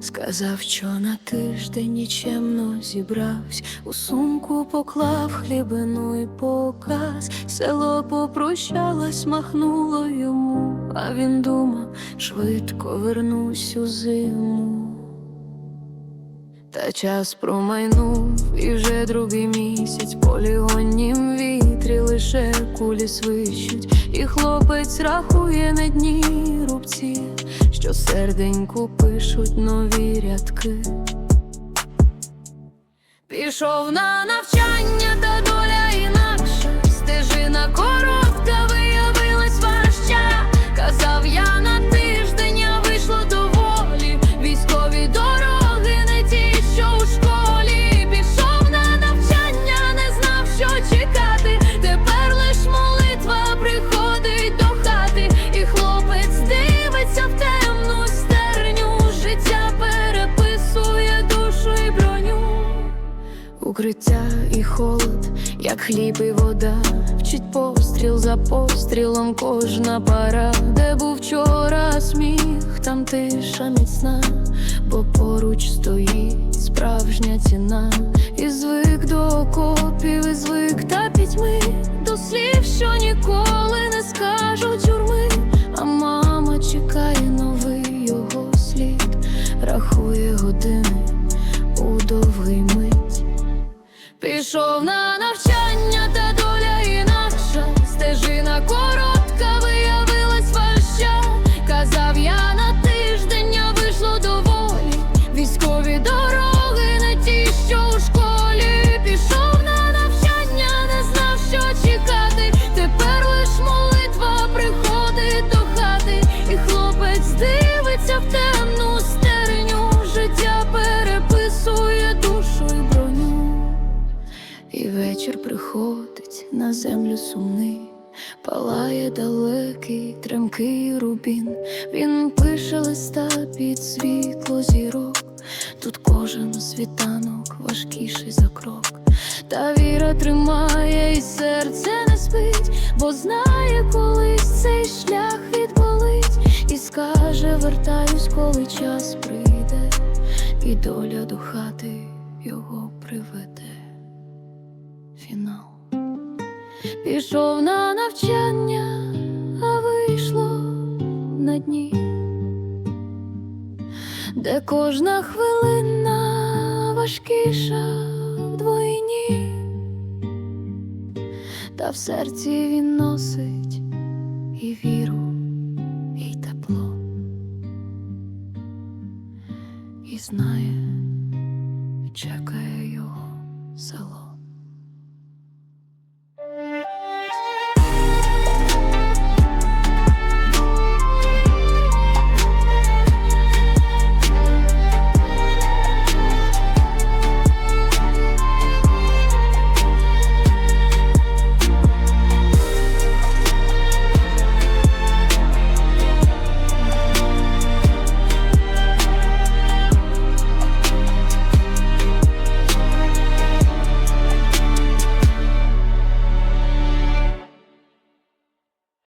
Сказав, що на тиждень нічемно зібравсь, у сумку поклав хлібину і показ. Село попрощалось, махнуло йому, а він думав, швидко вернусь у зиму. Та час промайнув, і вже другий місяць. Полігоннім вітрі лише кулі свищуть, і хлопець рахує на дні рубці, що серденьку пишуть нові рядки. Пішов на навчання, та доля Укриття і холод, як хліб і вода, вчить постріл за пострілом кожна пара, де був вчора сміх, там тиша міцна, бо поруч стоїть справжня ціна, і звик до окопів, і звик та пітьми, Пішов на навчання, та доля інакша, стежина коротка, вечір приходить на землю сумний, палає далекий, тремкий рубін. Він пише листа під світло зірок. Тут кожен світанок важкіший за крок. Та віра тримає, і серце не спить, бо знає, колись цей шлях відболить, і скаже, вертаюсь, коли час прийде, і доля до хати його приведе фінал. Пішов на навчання, а вийшло на дні, де кожна хвилина важкіша вдвойні, та в серці він носить і віру, і тепло, і знає,